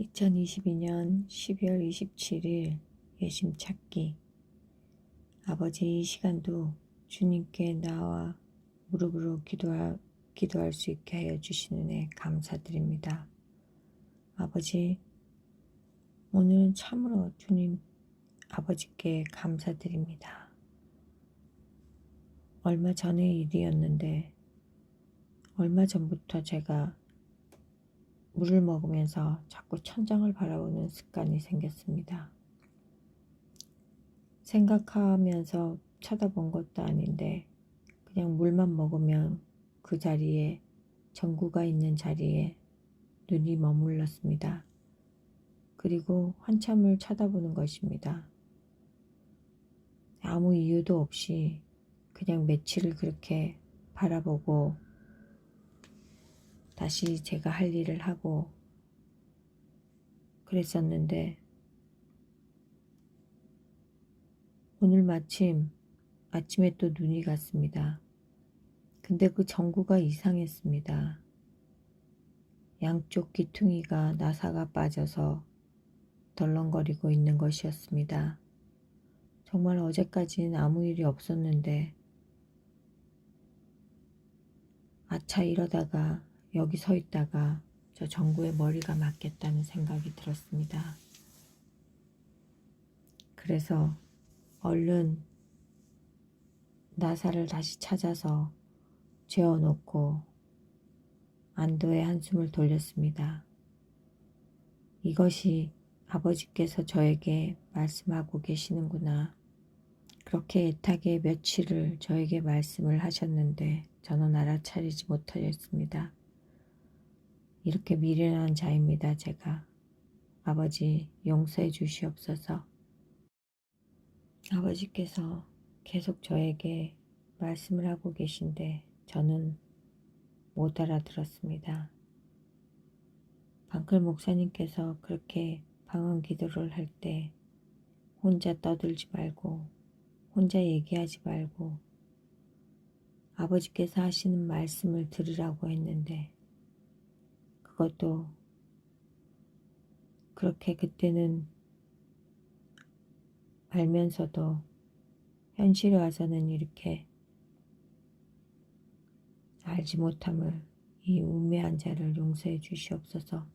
2022년 12월 27일 예심 찾기 아버지 이 시간도 주님께 나와 무릎으로 기도하, 기도할 수 있게 하여 주시는 애 감사드립니다. 아버지 오늘은 참으로 주님 아버지께 감사드립니다. 얼마 전의 일이었는데 얼마 전부터 제가 물을 먹으면서 자꾸 천장을 바라보는 습관이 생겼습니다. 생각하면서 쳐다본 것도 아닌데 그냥 물만 먹으면 그 자리에 전구가 있는 자리에 눈이 머물렀습니다. 그리고 한참을 쳐다보는 것입니다. 아무 이유도 없이 그냥 며칠을 그렇게 바라보고 다시 제가 할 일을 하고 그랬었는데 오늘 마침 아침에 또 눈이 갔습니다. 근데 그 전구가 이상했습니다. 양쪽 귀퉁이가 나사가 빠져서 덜렁거리고 있는 것이었습니다. 정말 어제까지는 아무 일이 없었는데 아차 이러다가 여기 서 있다가 저 전구에 머리가 맞겠다는 생각이 들었습니다. 그래서 얼른 나사를 다시 찾아서 재워놓고 안도의 한숨을 돌렸습니다. 이것이 아버지께서 저에게 말씀하고 계시는구나. 그렇게 애타게 며칠을 저에게 말씀을 하셨는데 저는 알아차리지 못하였습니다. 이렇게 미련한 자입니다, 제가. 아버지, 용서해 주시옵소서. 아버지께서 계속 저에게 말씀을 하고 계신데 저는 못 알아들었습니다. 방클 목사님께서 그렇게 방언 기도를 할 때 혼자 떠들지 말고 혼자 얘기하지 말고 아버지께서 하시는 말씀을 들으라고 했는데 그것도 그렇게 그때는 알면서도 현실에 와서는 이렇게 알지 못함을 이 우매한 자를 용서해 주시옵소서.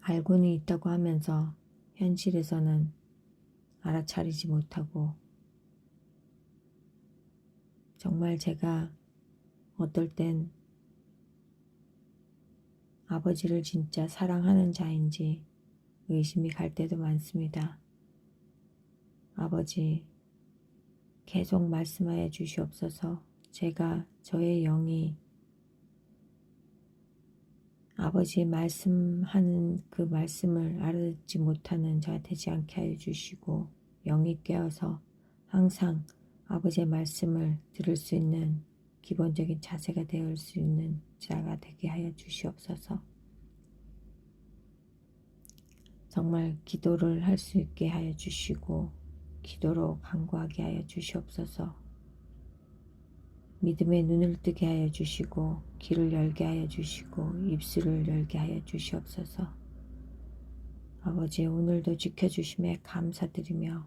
알고는 있다고 하면서 현실에서는 알아차리지 못하고 정말 제가 어떨 땐 아버지를 진짜 사랑하는 자인지 의심이 갈 때도 많습니다. 아버지, 계속 말씀하여 주시옵소서 제가 저의 영이 아버지의 말씀하는 그 말씀을 알아듣지 못하는 자가 되지 않게 하여 주시고 영이 깨어서 항상 아버지의 말씀을 들을 수 있는 기본적인 자세가 되어 수 있는 자가 되게 하여 주시옵소서. 정말 기도를 할 수 있게 하여 주시고 기도로 간구하게 하여 주시옵소서. 믿음의 눈을 뜨게 하여 주시고 귀를 열게 하여 주시고 입술을 열게 하여 주시옵소서. 아버지 오늘도 지켜주심에 감사드리며